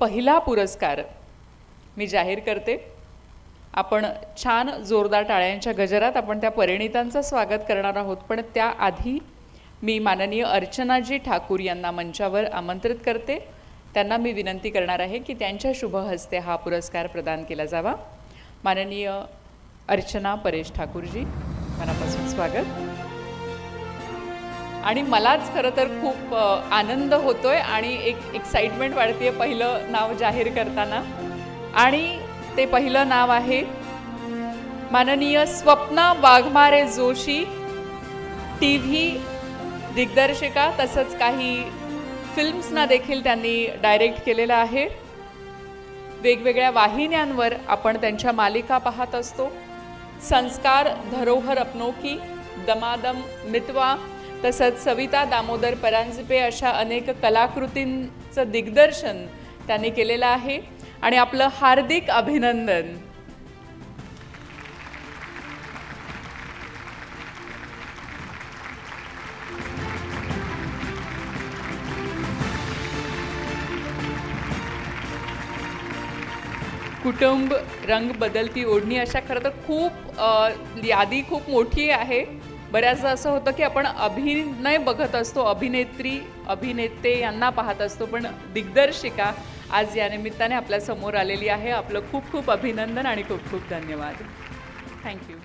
पहिला पुरस्कार मी जाहीर करते. आपण छान जोरदार टाळ्यांच्या गजरात आपण त्या परिणितांचं स्वागत करणार आहोत. पण त्याआधी मी माननीय अर्चनाजी ठाकूर यांना मंचावर आमंत्रित करते. त्यांना मी विनंती करणार आहे की त्यांच्या शुभ हस्ते हा पुरस्कार प्रदान केला जावा. माननीय अर्चना परेश ठाकूरजी मनापासून स्वागत. आणि मलाच खरं तर खूप आनंद आनंद होतोय आणि एक एक्साइटमेंट वाढते पहिलं नाव जाहीर करताना. आणि ते पहिलं नाव आहे माननीय स्वप्ना वाघमारे जोशी टी व्ही दिग्दर्शिका तसंच काही फिल्म्सना देखील त्यांनी डायरेक्ट केलेलं आहे. वेगवेगळ्या वाहिन्यांवर आपण त्यांच्या मालिका पाहत असतो. संस्कार धरोहर अपनोकी दमादम मितवा तसंच सविता दामोदर परांजपे अशा अनेक कलाकृतींचं दिग्दर्शन त्यांनी केलेलं आहे. आणि आपलं हार्दिक अभिनंदन. कुटुंब रंग बदलती ओढणी अशा खरं तर खूप यादी खूप मोठी आहे. बऱ्याचदा असं होतं की आपण अभिनय बघत असतो अभिनेत्री अभिनेते यांना पाहत असतो पण दिग्दर्शिका आज या निमित्ताने आपल्यासमोर आलेली आहे. आपलं खूप खूप अभिनंदन आणि खूप खूप धन्यवाद. थँक्यू